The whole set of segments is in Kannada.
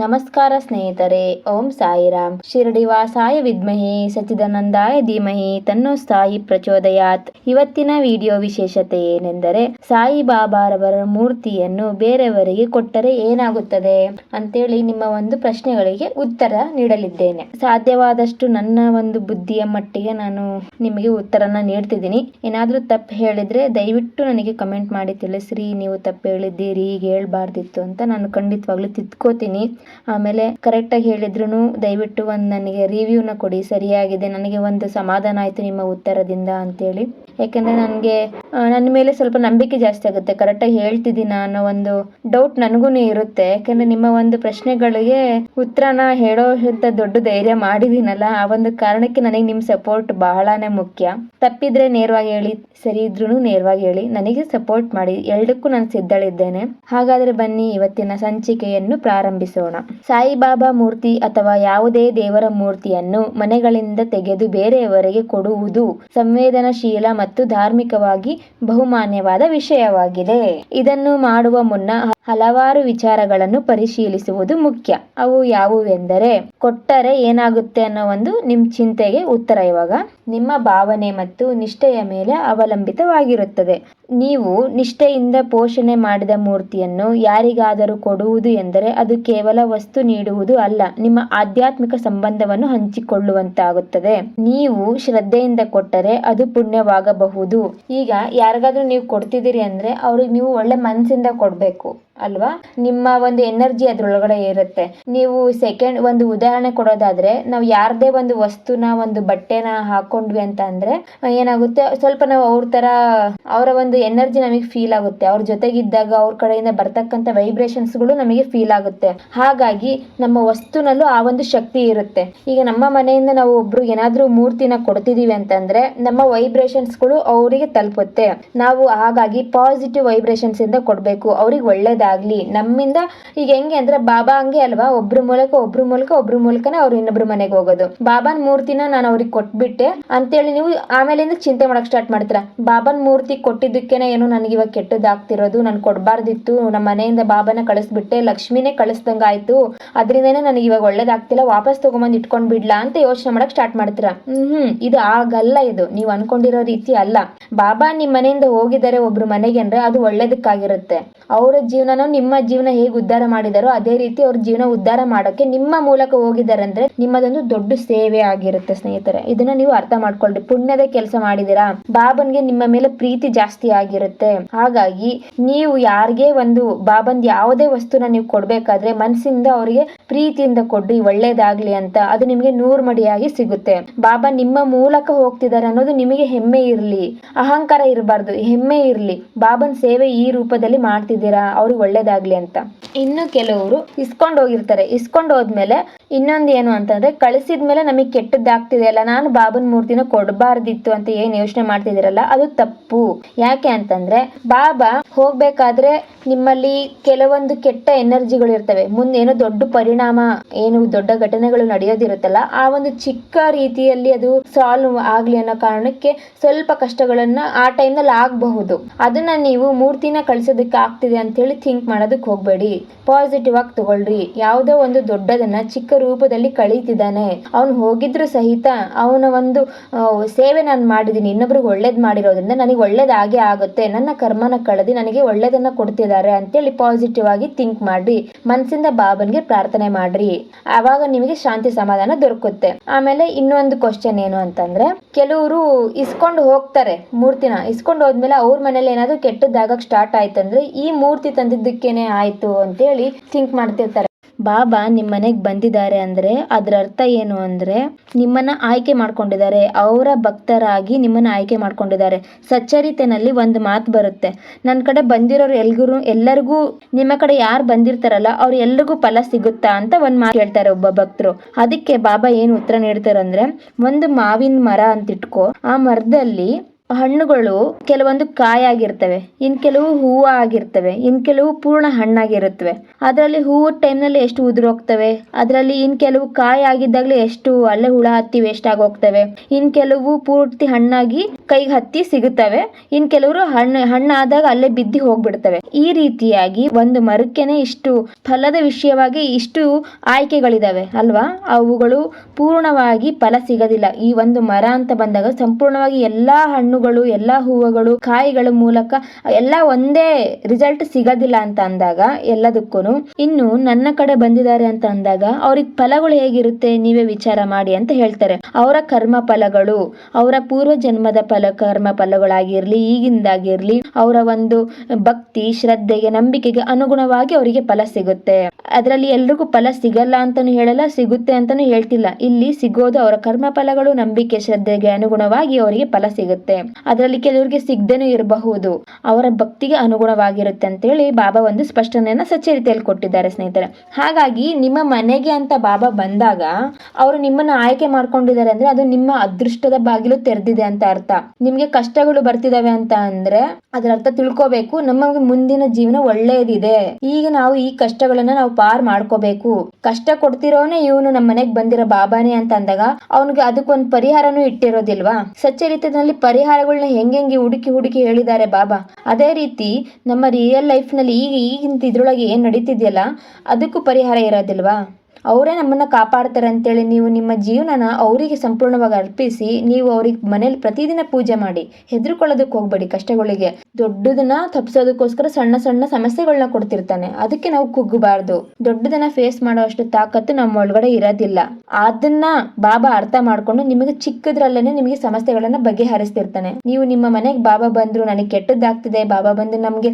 ನಮಸ್ಕಾರ ಸ್ನೇಹಿತರೆ, ಓಂ ಸಾಯಿರಾಮ್. ಶಿರಡಿ ವಾಸಾಯ ವಿದ್ಮಹಿ ಸಚಿದಾನಂದಾಯ ಧೀಮಹಿ, ತನ್ನೋ ಸಾಯಿ ಪ್ರಚೋದಯಾತ್. ಇವತ್ತಿನ ವಿಡಿಯೋ ವಿಶೇಷತೆ ಏನೆಂದರೆ, ಸಾಯಿ ಬಾಬಾರವರ ಮೂರ್ತಿಯನ್ನು ಬೇರೆಯವರಿಗೆ ಕೊಟ್ಟರೆ ಏನಾಗುತ್ತದೆ ಅಂತೇಳಿ ನಿಮ್ಮ ಒಂದು ಪ್ರಶ್ನೆಗಳಿಗೆ ಉತ್ತರ ನೀಡಲಿದ್ದೇನೆ. ಸಾಧ್ಯವಾದಷ್ಟು ನನ್ನ ಒಂದು ಬುದ್ಧಿಯ ಮಟ್ಟಿಗೆ ನಾನು ನಿಮಗೆ ಉತ್ತರನ ನೀಡ್ತಿದ್ದೀನಿ. ಏನಾದರೂ ತಪ್ಪು ಹೇಳಿದ್ರೆ ದಯವಿಟ್ಟು ನನಗೆ ಕಮೆಂಟ್ ಮಾಡಿ ತಿಳಿಸ್ರಿ. ನೀವು ತಪ್ಪು ಹೇಳಿದ್ದೀರಿ ಈಗ ಹೇಳ್ಬಾರ್ದಿತ್ತು ಅಂತ ನಾನು ಖಂಡಿತವಾಗ್ಲೂ ತಿದ್ಕೋತೀನಿ. ಆಮೇಲೆ ಕರೆಕ್ಟಾಗಿ ಹೇಳಿದ್ರು ದಯವಿಟ್ಟು ಒಂದು ನನಗೆ ರಿವ್ಯೂನ ಕೊಡಿ, ಸರಿಯಾಗಿದೆ, ನನಗೆ ಒಂದು ಸಮಾಧಾನ ಆಯ್ತು ನಿಮ್ಮ ಉತ್ತರದಿಂದ ಅಂತೇಳಿ. ಯಾಕಂದ್ರೆ ನನಗೆ ನನ್ನ ಮೇಲೆ ಸ್ವಲ್ಪ ನಂಬಿಕೆ ಜಾಸ್ತಿ ಆಗುತ್ತೆ ಕರೆಕ್ಟಾಗಿ ಹೇಳ್ತಿದ್ದೀನ ಅನ್ನೋ ಒಂದು ಡೌಟ್ ನನಗೂ ಇರುತ್ತೆ. ಯಾಕಂದ್ರೆ ನಿಮ್ಮ ಒಂದು ಪ್ರಶ್ನೆಗಳಿಗೆ ಉತ್ತರನ ಹೇಳೋ ಅಂತ ದೊಡ್ಡ ಧೈರ್ಯ ಮಾಡಿದ್ದೀನಲ್ಲ, ಆ ಒಂದು ಕಾರಣಕ್ಕೆ ನನಗೆ ನಿಮ್ಮ ಸಪೋರ್ಟ್ ಬಹಳಾನೇ ಮುಖ್ಯ. ತಪ್ಪಿದ್ರೆ ನೇರವಾಗಿ ಹೇಳಿ ಸರಿ ಇದ್ರೂ ನೇರವಾಗಿ ಹೇಳಿ. ನನಗೆ ಸಪೋರ್ಟ್ ಮಾಡಿ. ಎರಡಕ್ಕೂ ನಾನು ಸಿದ್ಧಳಿದ್ದೇನೆ. ಹಾಗಾದರೆ ಬನ್ನಿ, ಇವತ್ತಿನ ಸಂಚಿಕೆಯನ್ನು ಪ್ರಾರಂಭಿಸೋಣ. ಸಾಯಿಬಾಬಾ ಮೂರ್ತಿ ಅಥವಾ ಯಾವುದೇ ದೇವರ ಮೂರ್ತಿಯನ್ನು ಮನೆಗಳಿಂದ ತೆಗೆದು ಬೇರೆಯವರಿಗೆ ಕೊಡುವುದು ಸಂವೇದನಶೀಲ ಮತ್ತು ಧಾರ್ಮಿಕವಾಗಿ ಬಹುಮಾನ್ಯವಾದ ವಿಷಯವಾಗಿದೆ. ಇದನ್ನು ಮಾಡುವ ಮುನ್ನ ಹಲವಾರು ವಿಚಾರಗಳನ್ನು ಪರಿಶೀಲಿಸುವುದು ಮುಖ್ಯ. ಅವು ಯಾವುವೆಂದರೆ, ಕೊಟ್ಟರೆ ಏನಾಗುತ್ತೆ ಅನ್ನೋ ಒಂದು ನಿಮ್ಮ ಚಿಂತೆಗೆ ಉತ್ತರ ಇವಾಗ. ನಿಮ್ಮ ಭಾವನೆ ಮತ್ತು ನಿಷ್ಠೆಯ ಮೇಲೆ ಅವಲಂಬಿತವಾಗಿರುತ್ತದೆ. ನೀವು ನಿಷ್ಠೆಯಿಂದ ಪೋಷಣೆ ಮಾಡಿದ ಮೂರ್ತಿಯನ್ನು ಯಾರಿಗಾದರೂ ಕೊಡುವುದು ಎಂದರೆ ಅದು ಕೇವಲ ವಸ್ತು ನೀಡುವುದು ಅಲ್ಲ, ನಿಮ್ಮ ಆಧ್ಯಾತ್ಮಿಕ ಸಂಬಂಧವನ್ನು ಹಂಚಿಕೊಳ್ಳುವಂತಾಗುತ್ತದೆ. ನೀವು ಶ್ರದ್ಧೆಯಿಂದ ಕೊಟ್ಟರೆ ಅದು ಪುಣ್ಯವಾಗಬಹುದು. ಈಗ ಯಾರಿಗಾದ್ರೂ ನೀವು ಕೊಡ್ತಿದ್ದೀರಿ ಅಂದ್ರೆ ಅವ್ರಿಗೆ ನೀವು ಒಳ್ಳೆ ಮನಸ್ಸಿಂದ ಕೊಡಬೇಕು, ಅಲ್ವಾ? ನಿಮ್ಮ ಒಂದು ಎನರ್ಜಿ ಅದರೊಳಗಡೆ ಇರುತ್ತೆ. ನೀವು ಸೆಕೆಂಡ್ ಒಂದು ಉದಾಹರಣೆ ಕೊಡೋದಾದ್ರೆ, ನಾವು ಯಾರದೇ ಒಂದು ವಸ್ತುನ, ಒಂದು ಬಟ್ಟೆನ ಹಾಕೊಂಡ್ವಿ ಅಂತ ಅಂದ್ರೆ, ಏನಾಗುತ್ತೆ? ಸ್ವಲ್ಪ ನಾವು ಅವ್ರ ತರ, ಅವರ ಒಂದು ಎನರ್ಜಿ ನಮಗೆ ಫೀಲ್ ಆಗುತ್ತೆ. ಅವ್ರ ಜೊತೆಗಿದ್ದಾಗ ಅವ್ರ ಕಡೆಯಿಂದ ಬರ್ತಕ್ಕಂಥ ವೈಬ್ರೇಷನ್ಸ್ಗಳು ನಮಗೆ ಫೀಲ್ ಆಗುತ್ತೆ. ಹಾಗಾಗಿ ನಮ್ಮ ವಸ್ತುನಲ್ಲೂ ಆ ಒಂದು ಶಕ್ತಿ ಇರುತ್ತೆ. ಈಗ ನಮ್ಮ ಮನೆಯಿಂದ ನಾವು ಒಬ್ರು ಏನಾದ್ರೂ ಮೂರ್ತಿನ ಕೊಡ್ತಿದೀವಿ ಅಂತಂದ್ರೆ, ನಮ್ಮ ವೈಬ್ರೇಷನ್ಸ್ಗಳು ಅವರಿಗೆ ತಲುಪುತ್ತೆ. ನಾವು ಹಾಗಾಗಿ ಪಾಸಿಟಿವ್ ವೈಬ್ರೇಷನ್ಸ್ ಇಂದ ಕೊಡಬೇಕು. ಅವ್ರಿಗೆ ಒಳ್ಳೇದಾಗ್ಲಿ. ನಮ್ಮಿಂದ ಈಗ ಹೆಂಗೆ ಅಂದ್ರೆ ಬಾಬಾ ಹಂಗೆ ಅಲ್ವಾ? ಒಬ್ರ ಮೂಲಕ ಒಬ್ರ ಮೂಲಕ ಒಬ್ರ ಮೂಲಕನೇ ಅವ್ರು ಇನ್ನೊಬ್ರು ಮನೆಗೆ ಹೋಗೋದು. ಬಾಬಾನ್ ಮೂರ್ತಿನ ನಾನು ಅವ್ರಿಗೆ ಕೊಟ್ಬಿಟ್ಟೆ. ಅಂತೇಳಿ ನೀವು ಆಮೇಲಿಂದ ಚಿಂತೆ ಮಾಡಕ್ ಸ್ಟಾರ್ಟ್ ಮಾಡ್ತೀರಾ? ಬಾಬಾನ್ ಮೂರ್ತಿ ಕೊಟ್ಟಿದ್ದಕ್ಕೇನೆ ಏನು ನನಗೆ ಇವಾಗ ಕೆಟ್ಟದಾಗ್ತಿರೋದು, ನಾನು ಕೊಡಬಾರ್ದಿತ್ತು ನಮ್ಮ ಮನೆಯಿಂದ ಬಾಬನ ಕಳಿಸ್ಬಿಟ್ಟೆ, ಲಕ್ಷ್ಮಿನೇ ಕಳಿಸ್ದಂಗೆ ಆಯ್ತು, ಅದರಿಂದನೇ ನನಗೆ ಇವಾಗ ಒಳ್ಳೇದಾಗ್ತಿಲ್ಲ, ವಾಪಸ್ ತಗೊಂಬಂದು ಇಟ್ಕೊಂಡು ಬಿಡ್ಲಾ ಅಂತ ಯೋಚನೆ ಮಾಡಕ್ ಸ್ಟಾರ್ಟ್ ಮಾಡ್ತೀರಾ? ಹ್ಮ್ ಇದು ಆಗಲ್ಲ ಇದು. ನೀವು ಅನ್ಕೊಂಡಿರೋ ರೀತಿ ಅಲ್ಲ. ಬಾಬಾ ನಿಮ್ಮ ಮನೆಯಿಂದ ಹೋಗಿದ್ದಾರೆ ಒಬ್ರು ಮನೆಗೆ ಅಂದ್ರೆ ಅದು ಒಳ್ಳೇದಕ್ಕಾಗಿರುತ್ತೆ. ಅವರ ಜೀವನನೂ ನಿಮ್ಮ ಜೀವನ ಹೇಗೆ ಉದ್ಧಾರ ಮಾಡಿದಾರೋ ಅದೇ ರೀತಿ ಅವ್ರ ಜೀವನ ಉದ್ಧಾರ ಮಾಡೋಕೆ ನಿಮ್ಮ ಮೂಲಕ ಹೋಗಿದ್ದಾರೆ ಅಂದ್ರೆ ನಿಮ್ಮದೊಂದು ದೊಡ್ಡ ಸೇವೆ ಆಗಿರುತ್ತೆ ಸ್ನೇಹಿತರೆ. ಇದನ್ನ ನೀವು ಅರ್ಥ ಮಾಡ್ಕೊಳ್ರಿ. ಪುಣ್ಯದ ಕೆಲಸ ಮಾಡಿದಿರಾ? ಬಾಬನ್ಗೆ ನಿಮ್ಮ ಮೇಲೆ ಪ್ರೀತಿ ಜಾಸ್ತಿ ಆಗಿರುತ್ತೆ. ಹಾಗಾಗಿ ನೀವು ಯಾರಿಗೆ ಒಂದು ಬಾಬಂದ್ ಯಾವುದೇ ವಸ್ತುನ ನೀವು ಕೊಡ್ಬೇಕಾದ್ರೆ ಮನಸ್ಸಿಂದ ಅವರಿಗೆ ಪ್ರೀತಿಯಿಂದ ಕೊಡ್ರಿ, ಒಳ್ಳೇದಾಗ್ಲಿ ಅಂತ. ಅದು ನಿಮಗೆ ನೂರು ಮಡಿಯಾಗಿ ಸಿಗುತ್ತೆ. ಬಾಬಾ ನಿಮ್ಮ ಮೂಲಕ ಹೋಗ್ತಿದ್ದಾರೆ ಅನ್ನೋದು ನಿಮಗೆ ಹೆಮ್ಮೆ ಇರ್ಲಿ, ಅಹಂಕಾರ ಇರಬಾರ್ದು, ಹೆಮ್ಮೆ ಇರ್ಲಿ. ಬಾಬನ್ ಸೇವೆ ಈ ರೂಪದಲ್ಲಿ ಮಾಡ್ತಿದ್ದೀರಾ ಅವ್ರಿಗೆ ಒಳ್ಳೇದಾಗ್ಲಿ ಅಂತ. ಇನ್ನು ಕೆಲವರು ಇಸ್ಕೊಂಡು ಹೋಗಿರ್ತಾರೆ. ಇಸ್ಕೊಂಡು ಹೋದ್ಮೇಲೆ ಇನ್ನೊಂದು ಏನು ಅಂತಂದ್ರೆ ಕಳಿಸಿದ್ಮೇಲೆ ನಮಗೆ ಕೆಟ್ಟದ್ದಾಗ್ತಿದೆ ಅಲ್ಲ ನಾನು ಬಾಬನ್ ಮೂರ್ತಿನ ಕೊಡಬಾರ್ದಿತ್ತು ಅಂತ ಏನು ಯೋಚನೆ ಮಾಡ್ತಿದ್ದೀರಲ್ಲ, ಅದು ತಪ್ಪು. ಯಾಕೆ ಅಂತಂದ್ರೆ, ಬಾಬಾ ಹೋಗ್ಬೇಕಾದ್ರೆ ನಿಮ್ಮಲ್ಲಿ ಕೆಲವೊಂದು ಕೆಟ್ಟ ಎನರ್ಜಿಗಳು ಇರ್ತವೆ. ಮುಂದೆ ಏನೋ ದೊಡ್ಡ ಪರಿಣಾಮ, ಏನು ದೊಡ್ಡ ಘಟನೆಗಳು ನಡೆಯೋದಿರುತ್ತಲ್ಲ, ಆ ಒಂದು ಚಿಕ್ಕ ರೀತಿಯಲ್ಲಿ ಅದು ಸಾಲ್ವ್ ಆಗ್ಲಿ ಅನ್ನೋ ಕಾರಣಕ್ಕೆ ಸ್ವಲ್ಪ ಕಷ್ಟಗಳನ್ನ ಆ ಟೈಮ್ನಲ್ಲಿ ಆಗಬಹುದು. ಅದನ್ನ ನೀವು ಮೂರ್ತಿನ ಕಳಿಸೋದಕ್ಕೆ ಆಗ್ತಿದೆ ಅಂತ ಹೇಳಿ ಥಿಂಕ್ ಮಾಡೋದಕ್ಕೆ ಹೋಗ್ಬೇಡಿ. ಪಾಸಿಟಿವ್ ಆಗಿ ತಗೊಳ್ರಿ. ಯಾವುದೋ ಒಂದು ದೊಡ್ಡದನ್ನ ಚಿಕ್ಕ ರೂಪದಲ್ಲಿ ಕಳೀತಿದ್ದಾನೆ. ಅವನು ಹೋಗಿದ್ರು ಸಹಿತ ಅವನ ಒಂದು ಸೇವೆ ನಾನು ಮಾಡಿದ್ದೀನಿ. ಇನ್ನೊಬ್ರಿಗೆ ಒಳ್ಳೇದು ಮಾಡಿರೋದ್ರಿಂದ ನನಗೆ ಒಳ್ಳೇದಾಗೇ ಆಗುತ್ತೆ. ನನ್ನ ಕರ್ಮನ ಕಳೆದಿ ನನಗೆ ಒಳ್ಳೇದನ್ನ ಕೊಡ್ತಿದ್ದಾರೆ ಅಂತೇಳಿ ಪಾಸಿಟಿವ್ ಆಗಿ ಥಿಂಕ್ ಮಾಡ್ರಿ. ಮನಸ್ಸಿಂದ ಬಾಬನ್ಗೆ ಪ್ರಾರ್ಥನೆ ಮಾಡ್ರಿ. ಆವಾಗ ನಿಮಗೆ ಶಾಂತಿ ಸಮಾಧಾನ ದೊರಕುತ್ತೆ. ಆಮೇಲೆ ಇನ್ನೊಂದು ಕ್ವಶನ್ ಏನು ಅಂತಂದ್ರೆ, ಕೆಲವರು ಇಸ್ಕೊಂಡು ಹೋಗ್ತಾರೆ ಮೂರ್ತಿನ. ಇಸ್ಕೊಂಡು ಹೋದ್ಮೇಲೆ ಅವ್ರ ಮನೇಲಿ ಏನಾದ್ರು ಕೆಟ್ಟದ್ದಾಗಕ್ ಸ್ಟಾರ್ಟ್ ಆಯ್ತಂದ್ರೆ ಈ ಮೂರ್ತಿ ತಂದಿದ್ದಕ್ಕೇನೆ ಆಯ್ತು ಅಂತೇಳಿ ಥಿಂಕ್ ಮಾಡ್ತಿರ್ತಾರೆ. ಬಾಬಾ ನಿಮ್ಮ ಮನೆಗೆ ಬಂದಿದ್ದಾರೆ ಅಂದರೆ ಅದರ ಅರ್ಥ ಏನು ಅಂದ್ರೆ ನಿಮ್ಮನ್ನ ಆಯ್ಕೆ ಮಾಡ್ಕೊಂಡಿದ್ದಾರೆ. ಅವರ ಭಕ್ತರಾಗಿ ನಿಮ್ಮನ್ನ ಆಯ್ಕೆ ಮಾಡ್ಕೊಂಡಿದ್ದಾರೆ. ಸಚ್ಚರಿತೆನಲ್ಲಿ ಒಂದು ಮಾತು ಬರುತ್ತೆ. ನನ್ನ ಕಡೆ ಬಂದಿರೋರು ಎಲ್ಗೂ ಎಲ್ಲರಿಗೂ ನಿಮ್ಮ ಕಡೆ ಯಾರು ಬಂದಿರ್ತಾರಲ್ಲ, ಅವ್ರು ಎಲ್ರಿಗೂ ಫಲ ಸಿಗುತ್ತಾ ಅಂತ ಒಂದು ಮಾತು ಹೇಳ್ತಾರೆ ಒಬ್ಬ ಭಕ್ತರು. ಅದಕ್ಕೆ ಬಾಬಾ ಏನು ಉತ್ತರ ನೀಡ್ತಾರೆ ಅಂದ್ರೆ ಒಂದು ಮಾವಿನ ಮರ ಅಂತ ಇಟ್ಕೋ ಆ ಮರದಲ್ಲಿ ಹಣ್ಣುಗಳು ಕೆಲವೊಂದು ಕಾಯಾಗಿರ್ತವೆ. ಇನ್ ಕೆಲವು ಹೂವು ಆಗಿರ್ತವೆ. ಇನ್ ಕೆಲವು ಪೂರ್ಣ ಹಣ್ಣಾಗಿರುತ್ತವೆ. ಅದರಲ್ಲಿ ಹೂವು ಟೈಮ್ನಲ್ಲಿ ಎಷ್ಟು ಉದುರೋಗ್ತವೆ? ಅದರಲ್ಲಿ ಇನ್ ಕೆಲವು ಕಾಯಿ ಆಗಿದ್ದಾಗಲೇ ಎಷ್ಟು ಅಲ್ಲೇ ಹುಳ ಹತ್ತಿ ವೇಸ್ಟ್ ಆಗೋಗ್ತವೆ? ಇನ್ ಕೆಲವು ಪೂರ್ತಿ ಹಣ್ಣಾಗಿ ಕೈಗೆ ಹತ್ತಿ ಸಿಗುತ್ತವೆ. ಇನ್ ಕೆಲವರು ಹಣ್ಣು ಹಣ್ಣಾದಾಗ ಅಲ್ಲೇ ಬಿದ್ದಿ ಹೋಗ್ಬಿಡ್ತವೆ. ಈ ರೀತಿಯಾಗಿ ಒಂದು ಮರಕ್ಕೆನೆ ಇಷ್ಟು ಫಲದ ವಿಷಯವಾಗಿ ಇಷ್ಟು ಆಯ್ಕೆಗಳಿದಾವೆ ಅಲ್ವಾ? ಅವುಗಳು ಪೂರ್ಣವಾಗಿ ಫಲ ಸಿಗೋದಿಲ್ಲ. ಈ ಒಂದು ಮರ ಅಂತ ಬಂದಾಗ ಸಂಪೂರ್ಣವಾಗಿ ಎಲ್ಲಾ ಹಣ್ಣುಗಳು, ಎಲ್ಲಾ ಹೂವುಗಳು, ಕಾಯಿಗಳ ಮೂಲಕ ಎಲ್ಲ ಒಂದೇ ರಿಸಲ್ಟ್ ಸಿಗೋದಿಲ್ಲ ಅಂತ ಅಂದಾಗ ಎಲ್ಲದಕ್ಕೂ ಇನ್ನು ನನ್ನ ಕಡೆ ಬಂದಿದ್ದಾರೆ ಅಂತ ಅಂದಾಗ ಅವ್ರಿಗೆ ಫಲಗಳು ಹೇಗಿರುತ್ತೆ ನೀವೇ ವಿಚಾರ ಮಾಡಿ ಅಂತ ಹೇಳ್ತಾರೆ. ಅವರ ಕರ್ಮ ಫಲಗಳು ಅವರ ಪೂರ್ವ ಜನ್ಮದ ಕರ್ಮ ಫಲಗಳಾಗಿರ್ಲಿ, ಈಗಿಂದಾಗಿರ್ಲಿ ಅವರ ಒಂದು ಭಕ್ತಿ, ಶ್ರದ್ಧೆಗೆ, ನಂಬಿಕೆಗೆ ಅನುಗುಣವಾಗಿ ಅವರಿಗೆ ಫಲ ಸಿಗುತ್ತೆ. ಅದರಲ್ಲಿ ಎಲ್ರಿಗೂ ಫಲ ಸಿಗಲ್ಲ ಅಂತಾನು ಹೇಳಲ್ಲ, ಸಿಗುತ್ತೆ ಅಂತಾನು ಹೇಳ್ತಿಲ್ಲ. ಇಲ್ಲಿ ಸಿಗೋದು ಅವರ ಕರ್ಮ ಫಲಗಳು, ನಂಬಿಕೆ, ಶ್ರದ್ಧೆಗೆ ಅನುಗುಣವಾಗಿ ಅವರಿಗೆ ಫಲ ಸಿಗುತ್ತೆ. ಅದರಲ್ಲಿ ಕೆಲವರಿಗೆ ಸಿಗದೇನೂ ಇರಬಹುದು. ಅವರ ಭಕ್ತಿಗೆ ಅನುಗುಣವಾಗಿರುತ್ತೆ ಅಂತೇಳಿ ಬಾಬಾ ಒಂದು ಸ್ಪಷ್ಟನೆಯನ್ನ ಸಚ್ಚರಿತೆಯಲ್ಲಿ ಕೊಟ್ಟಿದ್ದಾರೆ ಸ್ನೇಹಿತರೆ. ಹಾಗಾಗಿ ನಿಮ್ಮ ಮನೆಗೆ ಅಂತ ಬಾಬಾ ಬಂದಾಗ, ಅವರು ನಿಮ್ಮನ್ನ ಆಯ್ಕೆ ಮಾಡ್ಕೊಂಡಿದ್ದಾರೆ ಅಂದ್ರೆ ಅದು ನಿಮ್ಮ ಅದೃಷ್ಟದ ಬಾಗಿಲು ತೆರೆದಿದೆ ಅಂತ ಅರ್ಥ. ನಿಮ್ಗೆ ಕಷ್ಟಗಳು ಬರ್ತಿದಾವೆ ಅಂತ ಅಂದ್ರೆ ಅದರ ಅರ್ಥ ತಿಳ್ಕೋಬೇಕು. ನಮ್ಮ ಮುಂದಿನ ಜೀವನ ಒಳ್ಳೆಯದಿದೆ ಈಗ ನಾವು ಈ ಕಷ್ಟಗಳನ್ನ ನಾವು ಪಾರ್ ಮಾಡ್ಕೋಬೇಕು. ಕಷ್ಟ ಕೊಡ್ತಿರೋನೆ ಇವನು ನಮ್ಮ ಮನೆಗ್ ಬಂದಿರೋ ಬಾಬಾನೇ ಅಂತ ಅಂದಾಗ ಅವನಿಗೆ ಅದಕ್ಕೊಂದು ಪರಿಹಾರನೂ ಇಟ್ಟಿರೋದಿಲ್ವಾ? ಸಚ್ಚರಿತದಲ್ಲಿ ಪರಿಹಾರಗಳನ್ನ ಹೆಂಗೆಂಗೆ ಹುಡುಕಿ ಹುಡುಕಿ ಹೇಳಿದ್ದಾರೆ ಬಾಬಾ? ಅದೇ ರೀತಿ ನಮ್ಮ ರಿಯಲ್ ಲೈಫ್ನಲ್ಲಿ ಈಗ ಈಗಿಂತ ಇದ್ರೊಳಗೆ ಏನ್ ನಡೀತಿದೆಯಲ್ಲ, ಅದಕ್ಕೂ ಪರಿಹಾರ ಇರೋದಿಲ್ವಾ? ಅವರೇ ನಮ್ಮನ್ನ ಕಾಪಾಡ್ತಾರೆ ಅಂತೇಳಿ ನೀವು ನಿಮ್ಮ ಜೀವನನ ಅವರಿಗೆ ಸಂಪೂರ್ಣವಾಗಿ ಅರ್ಪಿಸಿ, ನೀವು ಅವ್ರಿಗೆ ಮನೇಲಿ ಪ್ರತಿದಿನ ಪೂಜೆ ಮಾಡಿ, ಹೆದರ್ಕೊಳ್ಳೋದಕ್ಕೆ ಹೋಗ್ಬೇಡಿ ಕಷ್ಟಗಳಿಗೆ. ದೊಡ್ಡದನ್ನ ತಪ್ಪಿಸೋದಕ್ಕೋಸ್ಕರ ಸಣ್ಣ ಸಣ್ಣ ಸಮಸ್ಯೆಗಳನ್ನ ಕೊಡ್ತಿರ್ತಾನೆ. ಅದಕ್ಕೆ ನಾವು ಕುಗ್ಗಬಾರ್ದು. ದೊಡ್ಡದನ್ನ ಫೇಸ್ ಮಾಡೋ ಅಷ್ಟು ತಾಕತ್ತು ನಮ್ಮ ಒಳಗಡೆ ಇರೋದಿಲ್ಲ. ಅದನ್ನ ಬಾಬಾ ಅರ್ಥ ಮಾಡ್ಕೊಂಡು ನಿಮಗೆ ಚಿಕ್ಕದ್ರಲ್ಲೇನೆ ನಿಮಗೆ ಸಮಸ್ಯೆಗಳನ್ನ ಬಗೆಹರಿಸ್ತಿರ್ತಾನೆ. ನೀವು ನಿಮ್ಮ ಮನೆಗೆ ಬಾಬಾ ಬಂದ್ರು ನನಗೆ ಕೆಟ್ಟದ್ದಾಗ್ತಿದೆ, ಬಾಬಾ ಬಂದು ನಮ್ಗೆ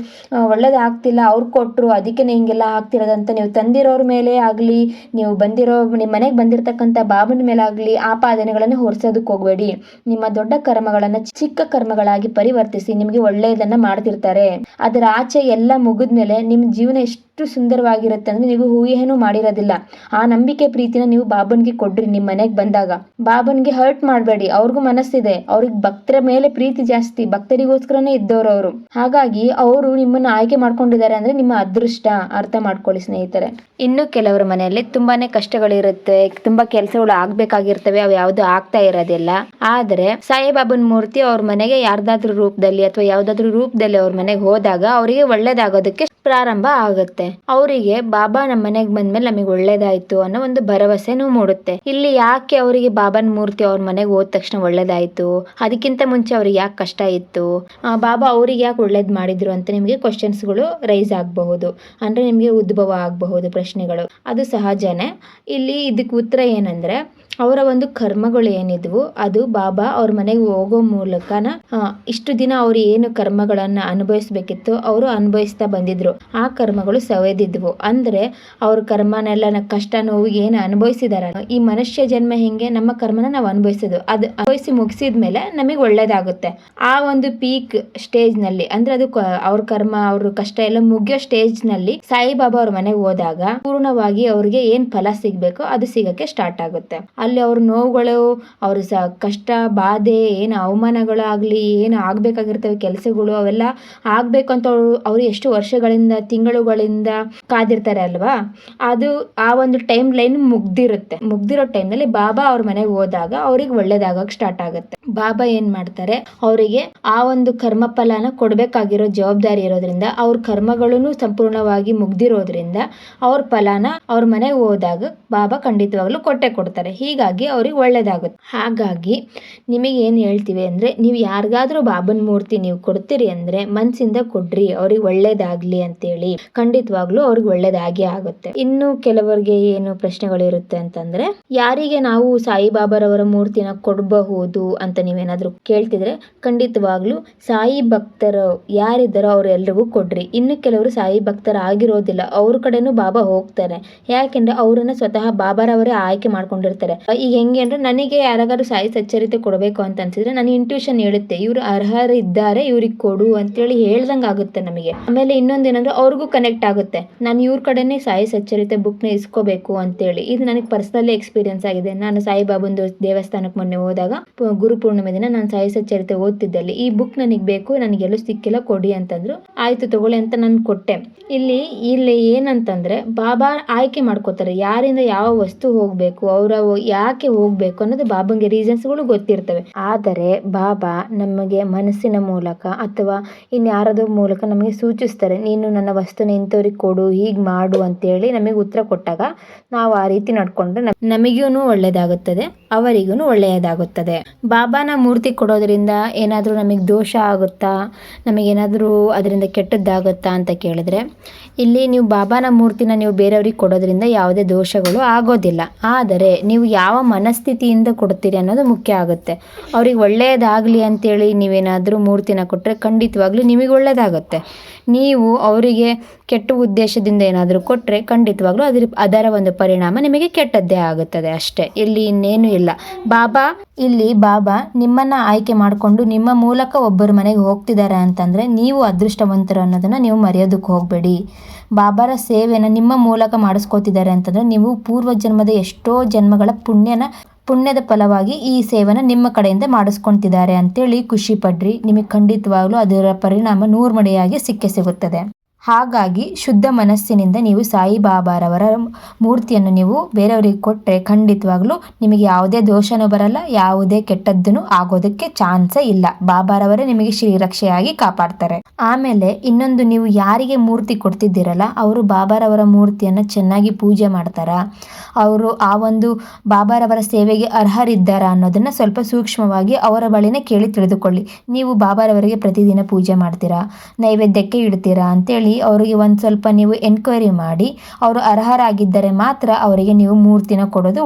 ಒಳ್ಳೇದಾಗ್ತಿಲ್ಲ, ಅವ್ರು ಕೊಟ್ರು ಅದಕ್ಕೆ ಹಿಂಗೆಲ್ಲ ಆಗ್ತಿರೋದಂತ ನೀವು ತಂದಿರೋರ್ ಮೇಲೆ ಆಗ್ಲಿ ನೀವು ಬಂದಿರೋ, ನಿಮ್ಮ ಮನೆಗೆ ಬಂದಿರತಕ್ಕಂಥ ಬಾಬನ ಮೇಲಾಗ್ಲಿ ಆಪಾದನೆಗಳನ್ನು ಹೊರಿಸೋದಕ್ಕೆ ಹೋಗಬೇಡಿ. ನಿಮ್ಮ ದೊಡ್ಡ ಕರ್ಮಗಳನ್ನ ಚಿಕ್ಕ ಕರ್ಮಗಳಾಗಿ ಪರಿವರ್ತಿಸಿ ನಿಮಗೆ ಒಳ್ಳೆಯದನ್ನ ಮಾಡ್ತಿರ್ತಾರೆ. ಅದರ ಆಚೆ ಎಲ್ಲ ಮುಗಿದ್ಮೇಲೆ ನಿಮ್ಮ ಜೀವನ ಎಷ್ಟು ಸುಂದರವಾಗಿರುತ್ತೆ ಅಂದ್ರೆ ನೀವು ಊಹೆನೂ ಮಾಡಿರೋದಿಲ್ಲ. ಆ ನಂಬಿಕೆ ಪ್ರೀತಿನ ನೀವು ಬಾಬನ್ಗೆ ಕೊಡ್ರಿ ನಿಮ್ಮ ಮನೆಗೆ ಬಂದಾಗ. ಬಾಬನ್ಗೆ ಹರ್ಟ್ ಮಾಡಬೇಡಿ. ಅವ್ರಿಗೂ ಮನಸ್ಸಿದೆ. ಅವ್ರಿಗೆ ಭಕ್ತರ ಮೇಲೆ ಪ್ರೀತಿ ಜಾಸ್ತಿ. ಭಕ್ತರಿಗೋಸ್ಕರನೇ ಇದ್ದವ್ರು ಅವರು. ಹಾಗಾಗಿ ಅವರು ನಿಮ್ಮನ್ನ ಆಯ್ಕೆ ಮಾಡ್ಕೊಂಡಿದ್ದಾರೆ ಅಂದ್ರೆ ನಿಮ್ಮ ಅದೃಷ್ಟ. ಅರ್ಥ ಮಾಡ್ಕೊಳ್ಳಿ ಸ್ನೇಹಿತರೆ. ಇನ್ನು ಕೆಲವರ ಮನೆಯಲ್ಲಿ ತುಂಬಾನೇ ಕಷ್ಟಗಳಿರುತ್ತೆ, ತುಂಬಾ ಕೆಲಸಗಳು ಆಗ್ಬೇಕಾಗಿರ್ತವೆ, ಅವು ಯಾವ್ದು ಆಗ್ತಾ ಇರೋದಿಲ್ಲ. ಆದ್ರೆ ಸಾಯಿಬಾಬನ್ ಮೂರ್ತಿ ಅವ್ರ ಮನೆಗೆ ಯಾರ್ದಾದ್ರೂ ರೂಪದಲ್ಲಿ ಅಥವಾ ಯಾವ್ದಾದ್ರು ರೂಪದಲ್ಲಿ ಅವ್ರ ಮನೆಗೆ ಹೋದಾಗ ಅವರಿಗೆ ಒಳ್ಳೇದಾಗೋದಕ್ಕೆ ಪ್ರಾರಂಭ ಆಗುತ್ತೆ. ಅವರಿಗೆ ಬಾಬಾ ನಮ್ಮ ಮನೆಗೆ ಬಂದ್ಮೇಲೆ ನಮಗೆ ಒಳ್ಳೇದಾಯ್ತು ಅನ್ನೋ ಒಂದು ಭರವಸೆನೂ ಮೂಡುತ್ತೆ. ಇಲ್ಲಿ ಯಾಕೆ ಅವರಿಗೆ ಬಾಬನ್ ಮೂರ್ತಿ ಅವ್ರ ಮನೆಗೆ ಹೋದ ತಕ್ಷಣ ಒಳ್ಳೇದಾಯ್ತು? ಅದಕ್ಕಿಂತ ಮುಂಚೆ ಅವ್ರಿಗೆ ಯಾಕೆ ಕಷ್ಟ ಇತ್ತು? ಬಾಬಾ ಅವ್ರಿಗೆ ಯಾಕೆ ಒಳ್ಳೇದ್ ಮಾಡಿದ್ರು ಅಂತ ನಿಮಗೆ ಕ್ವಶನ್ಸ್ಗಳು ರೈಸ್ ಆಗಬಹುದು. ಅಂದ್ರೆ ನಿಮಗೆ ಉದ್ಭವ ಆಗಬಹುದು ಪ್ರಶ್ನೆಗಳು. ಅದು ಸಹಜನೇ. ಇಲ್ಲಿ ಇದಕ್ಕೆ ಉತ್ತರ ಏನಂದ್ರೆ ಅವರ ಒಂದು ಕರ್ಮಗಳು ಏನಿದ್ವು, ಅದು ಬಾಬಾ ಅವ್ರ ಮನೆಗೆ ಹೋಗೋ ಮೂಲಕನ ಇಷ್ಟು ದಿನ ಅವ್ರು ಏನು ಕರ್ಮಗಳನ್ನ ಅನುಭವಿಸ್ಬೇಕಿತ್ತು ಅವರು ಅನುಭವಿಸ್ತಾ ಬಂದಿದ್ರು. ಆ ಕರ್ಮಗಳು ಸವೆದಿದ್ವು. ಅಂದ್ರೆ ಅವ್ರ ಕರ್ಮನೆಲ್ಲ ಕಷ್ಟ ನೋವು ಏನು ಅನುಭವಿಸಿದಾರ? ಈ ಮನುಷ್ಯ ಜನ್ಮ ಹೆಂಗೆ ನಮ್ಮ ಕರ್ಮನ ನಾವು ಅನುಭವಿಸೋದು. ಅದು ಅನುಭವಿಸಿ ಮುಗಿಸಿದ್ಮೇಲೆ ನಮಗೆ ಒಳ್ಳೇದಾಗುತ್ತೆ. ಆ ಒಂದು ಪೀಕ್ ಸ್ಟೇಜ್ನಲ್ಲಿ, ಅಂದ್ರೆ ಅದು ಅವ್ರ ಕರ್ಮ, ಅವ್ರ ಕಷ್ಟ ಎಲ್ಲ ಮುಗಿಯೋ ಸ್ಟೇಜ್ನಲ್ಲಿ ಸಾಯಿಬಾಬಾ ಅವ್ರ ಮನೆಗೆ ಹೋದಾಗ, ಪೂರ್ಣವಾಗಿ ಅವ್ರಿಗೆ ಏನ್ ಫಲ ಸಿಗಬೇಕೋ ಅದು ಸಿಗಕ್ಕೆ ಸ್ಟಾರ್ಟ್ ಆಗುತ್ತೆ. ಅಲ್ಲಿ ಅವ್ರ ನೋವುಗಳು, ಅವ್ರ ಸ ಕಷ್ಟ, ಬಾಧೆ, ಏನು ಅವಮಾನಗಳಾಗ್ಲಿ, ಏನು ಆಗಬೇಕಾಗಿರ್ತವೆ ಕೆಲಸಗಳು, ಅವೆಲ್ಲ ಆಗಬೇಕು ಅಂತ ಅವರು ಎಷ್ಟು ವರ್ಷಗಳಿಂದ, ತಿಂಗಳುಗಳಿಂದ ಕಾದಿರ್ತಾರೆ ಅಲ್ವಾ? ಅದು ಆ ಒಂದು ಟೈಮ್ ಲೈನ್ ಮುಗ್ದಿರುತ್ತೆ. ಮುಗ್ದಿರೋ ಟೈಮ್ನಲ್ಲಿ ಬಾಬಾ ಅವ್ರ ಮನೆಗೆ ಹೋದಾಗ ಅವ್ರಿಗೆ ಒಳ್ಳೇದಾಗಕ್ಕೆ ಸ್ಟಾರ್ಟ್ ಆಗುತ್ತೆ. ಬಾಬಾ ಏನು ಮಾಡ್ತಾರೆ? ಅವರಿಗೆ ಆ ಒಂದು ಕರ್ಮ ಫಲನ ಕೊಡಬೇಕಾಗಿರೋ ಜವಾಬ್ದಾರಿ ಇರೋದ್ರಿಂದ, ಅವ್ರ ಕರ್ಮಗಳನ್ನು ಸಂಪೂರ್ಣವಾಗಿ ಮುಗ್ದಿರೋದ್ರಿಂದ, ಅವ್ರ ಫಲಾನ ಅವ್ರ ಮನೆಗೆ ಹೋದಾಗ ಬಾಬಾ ಖಂಡಿತವಾಗ್ಲೂ ಕೊಟ್ಟೆ ಕೊಡ್ತಾರೆ. ಹೀಗಾಗಿ ಅವ್ರಿಗೆ ಒಳ್ಳೇದಾಗುತ್ತೆ. ಹಾಗಾಗಿ ನಿಮಗೆ ಏನು ಹೇಳ್ತೀವಿ ಅಂದ್ರೆ ನೀವು ಯಾರಿಗಾದ್ರೂ ಬಾಬನ್ ಮೂರ್ತಿ ನೀವು ಕೊಡ್ತೀರಿ ಅಂದ್ರೆ ಮನಸ್ಸಿಂದ ಕೊಡ್ರಿ, ಅವ್ರಿಗೆ ಒಳ್ಳೇದಾಗಲಿ ಅಂತೇಳಿ. ಖಂಡಿತವಾಗ್ಲೂ ಅವ್ರಿಗೆ ಒಳ್ಳೇದಾಗೇ ಆಗುತ್ತೆ. ಇನ್ನು ಕೆಲವರಿಗೆ ಏನು ಪ್ರಶ್ನೆಗಳು ಇರುತ್ತೆ ಅಂತಂದ್ರೆ, ಯಾರಿಗೆ ನಾವು ಸಾಯಿಬಾಬಾರವರ ಮೂರ್ತಿನ ಕೊಡಬಹುದು ಅಂತ ನೀವೇನಾದ್ರೂ ಕೇಳ್ತಿದ್ರೆ, ಖಂಡಿತವಾಗ್ಲೂ ಸಾಯಿ ಭಕ್ತರು ಯಾರಿದ್ದಾರೋ ಅವರೆಲ್ಲರಿಗೂ ಕೊಡ್ರಿ. ಇನ್ನು ಕೆಲವರು ಸಾಯಿ ಭಕ್ತರ ಆಗಿರೋದಿಲ್ಲ, ಅವ್ರ ಕಡೆನೂ ಬಾಬಾ ಹೋಗ್ತಾರೆ. ಯಾಕೆಂದ್ರೆ ಅವರನ್ನು ಸ್ವತಃ ಬಾಬಾರವರೇ ಆಯ್ಕೆ ಮಾಡ್ಕೊಂಡಿರ್ತಾರೆ. ಈಗ ಹೆಂಗೆ ಅಂದ್ರೆ ನನಗೆ ಯಾರಾದರೂ ಸಾಯಿ ಸಚ್ಚರಿತೆ ಕೊಡಬೇಕು ಅಂತ ಅನ್ಸಿದ್ರೆ ನನ್ನ ಇಂಟ್ಯೂಷನ್ ಹೇಳುತ್ತೆ, ಇವ್ರು ಅರ್ಹರಿದ್ದಾರೆ ಇವ್ರಿಗೆ ಕೊಡು ಅಂತೇಳಿ ಹೇಳ್ದಂಗೆ ಆಗುತ್ತೆ ನಮಗೆ. ಆಮೇಲೆ ಇನ್ನೊಂದೇನಂದ್ರೆ ಅವ್ರಿಗೂ ಕನೆಕ್ಟ್ ಆಗುತ್ತೆ. ನಾನು ಇವ್ರ ಕಡೆನೇ ಸಾಯಿ ಸಚ್ಚರಿತೆ ಬುಕ್ನ ಇಸ್ಕೋಬೇಕು ಅಂತೇಳಿ. ಇದು ನನಗೆ ಪರ್ಸನಲಿ ಎಕ್ಸ್ಪೀರಿಯನ್ಸ್ ಆಗಿದೆ. ನಾನು ಸಾಯಿಬಾಬಂದು ದೇವಸ್ಥಾನಕ್ಕೆ ಮೊನ್ನೆ ಹೋದಾಗ ಗುರು ಪೂರ್ಣಿಮೆ ದಿನ ನಾನು ಸಾಯಿ ಸಚ್ಚರಿತೆ ಓದ್ತಿದ್ದಲ್ಲಿ, ಈ ಬುಕ್ ನನಗೆ ಬೇಕು, ನನಗೆಲ್ಲೂ ಸಿಕ್ಕಿಲ್ಲ, ಕೊಡಿ ಅಂತಂದ್ರು. ಆಯ್ತು ತಗೊಳ್ಳಿ ಅಂತ ನಾನು ಕೊಟ್ಟೆ. ಇಲ್ಲಿ ಇಲ್ಲಿ ಏನಂತಂದ್ರೆ ಬಾಬಾ ಆಯ್ಕೆ ಮಾಡ್ಕೋತಾರೆ. ಯಾರಿಂದ ಯಾವ ವಸ್ತು ಹೋಗಬೇಕು, ಅವರ ಯಾಕೆ ಹೋಗ್ಬೇಕು ಅನ್ನೋದು ಬಾಬಂಗೆ ರೀಸನ್ಸ್ಗಳು ಗೊತ್ತಿರ್ತವೆ. ಆದರೆ ಬಾಬಾ ನಮಗೆ ಮನಸ್ಸಿನ ಮೂಲಕ ಅಥವಾ ಇನ್ಯಾರದೋ ಮೂಲಕ ನಮಗೆ ಸೂಚಿಸ್ತಾರೆ, ನೀನು ನನ್ನ ವಸ್ತುನ ಇಂಥವ್ರಿಗೆ ಕೊಡು, ಹೀಗೆ ಮಾಡು ಅಂತೇಳಿ ನಮಗೆ ಉತ್ತರ ಕೊಟ್ಟಾಗ ನಾವು ಆ ರೀತಿ ನಡ್ಕೊಂಡ್ರೆ ನಮ್- ನಮಗೂ ಒಳ್ಳೆಯದಾಗುತ್ತದೆ ಅವರಿಗೂ ಒಳ್ಳೆಯದಾಗುತ್ತದೆ. ಬಾಬಾನ ಮೂರ್ತಿ ಕೊಡೋದ್ರಿಂದ ಏನಾದರೂ ನಮಗೆ ದೋಷ ಆಗುತ್ತಾ ನಮಗೇನಾದರೂ ಅದರಿಂದ ಕೆಟ್ಟದ್ದಾಗುತ್ತಾ ಅಂತ ಕೇಳಿದ್ರೆ, ಇಲ್ಲಿ ನೀವು ಬಾಬಾನ ಮೂರ್ತಿನ ನೀವು ಬೇರೆಯವ್ರಿಗೆ ಕೊಡೋದ್ರಿಂದ ಯಾವುದೇ ದೋಷಗಳು ಆಗೋದಿಲ್ಲ. ಆದರೆ ನೀವು ಯಾವ ಮನಸ್ಥಿತಿಯಿಂದ ಕೊಡ್ತೀರಿ ಅನ್ನೋದು ಮುಖ್ಯ ಆಗುತ್ತೆ. ಅವ್ರಿಗೆ ಒಳ್ಳೆಯದಾಗಲಿ ಅಂತೇಳಿ ನೀವೇನಾದರೂ ಮೂರ್ತಿನ ಕೊಟ್ಟರೆ ಖಂಡಿತವಾಗ್ಲೂ ನಿಮಗೆ ಒಳ್ಳೆಯದಾಗುತ್ತೆ ನೀವು ಅವರಿಗೆ ಕೆಟ್ಟ ಉದ್ದೇಶದಿಂದ ಏನಾದರೂ ಕೊಟ್ಟರೆ ಖಂಡಿತವಾಗ್ಲೂ ಅದ್ರ, ಅದರ ಒಂದು ಪರಿಣಾಮ ನಿಮಗೆ ಕೆಟ್ಟದ್ದೇ ಆಗುತ್ತದೆ ಅಷ್ಟೇ. ಇಲ್ಲಿ ಇನ್ನೇನು ಇಲ್ಲ. ಬಾಬಾ, ಇಲ್ಲಿ ಬಾಬಾ ನಿಮ್ಮನ್ನ ಆಯ್ಕೆ ಮಾಡಿಕೊಂಡು ನಿಮ್ಮ ಮೂಲಕ ಒಬ್ಬರ ಮನೆಗೆ ಹೋಗ್ತಿದ್ದಾರೆ ಅಂತಂದ್ರೆ ನೀವು ಅದೃಷ್ಟವಂತರು ಅನ್ನೋದನ್ನ ನೀವು ಮರೆಯೋದಕ್ಕೆ ಹೋಗಬೇಡಿ. ಬಾಬಾರ ಸೇವೆಯನ್ನು ನಿಮ್ಮ ಮೂಲಕ ಮಾಡಿಸ್ಕೋತಿದ್ದಾರೆ ಅಂತಂದ್ರೆ ನೀವು ಪೂರ್ವ ಜನ್ಮದ ಎಷ್ಟೋ ಜನ್ಮಗಳ ಪುಣ್ಯನ, ಪುಣ್ಯದ ಫಲವಾಗಿ ಈ ಸೇವೆನ ನಿಮ್ಮ ಕಡೆಯಿಂದ ಮಾಡಿಸ್ಕೊಂತಿದ್ದಾರೆ ಅಂತೇಳಿ ಖುಷಿ ಪಡ್ರಿ. ನಿಮಗೆ ಖಂಡಿತವಾಗ್ಲೂ ಅದರ ಪರಿಣಾಮ ನೂರ್ಮಡೆಯಾಗಿ ಸಿಕ್ಕೇ ಸಿಗುತ್ತದೆ. ಹಾಗಾಗಿ ಶುದ್ಧ ಮನಸ್ಸಿನಿಂದ ನೀವು ಸಾಯಿಬಾಬಾರವರ ಮೂರ್ತಿಯನ್ನು ನೀವು ಬೇರೆಯವರಿಗೆ ಕೊಟ್ಟರೆ ಖಂಡಿತವಾಗ್ಲೂ ನಿಮಗೆ ಯಾವುದೇ ದೋಷನೂ ಬರಲ್ಲ, ಯಾವುದೇ ಕೆಟ್ಟದ್ದನ್ನು ಆಗೋದಕ್ಕೆ ಚಾನ್ಸೇ ಇಲ್ಲ. ಬಾಬಾರವರೇ ನಿಮಗೆ ಶ್ರೀರಕ್ಷೆಯಾಗಿ ಕಾಪಾಡ್ತಾರೆ. ಆಮೇಲೆ ಇನ್ನೊಂದು, ನೀವು ಯಾರಿಗೆ ಮೂರ್ತಿ ಕೊಡ್ತಿದ್ದೀರಲ್ಲ, ಅವರು ಬಾಬಾರವರ ಮೂರ್ತಿಯನ್ನು ಚೆನ್ನಾಗಿ ಪೂಜೆ ಮಾಡ್ತಾರಾ. ಅವರು ಆ ಒಂದು ಬಾಬಾರವರ ಸೇವೆಗೆ ಅರ್ಹರಿದ್ದಾರಾ ಅನ್ನೋದನ್ನ ಸ್ವಲ್ಪ ಸೂಕ್ಷ್ಮವಾಗಿ ಅವರ ಬಳಿನೇ ಕೇಳಿ ತಿಳಿದುಕೊಳ್ಳಿ. ನೀವು ಬಾಬಾರವರಿಗೆ ಪ್ರತಿದಿನ ಪೂಜೆ ಮಾಡ್ತೀರಾ? ನೈವೇದ್ಯಕ್ಕೆ ಇಡ್ತೀರಾ ಅಂತೇಳಿ ಅವರಿಗೆ ಒಂದು ಸ್ವಲ್ಪ ನೀವು ಎನ್ಕ್ವೈರಿ ಮಾಡಿ, ಅವರು ಅರ್ಹರಾಗಿದ್ದರೆ ಮಾತ್ರ ಅವರಿಗೆ ನೀವು ಮೂರ್ತಿನ ಕೊಡೋದು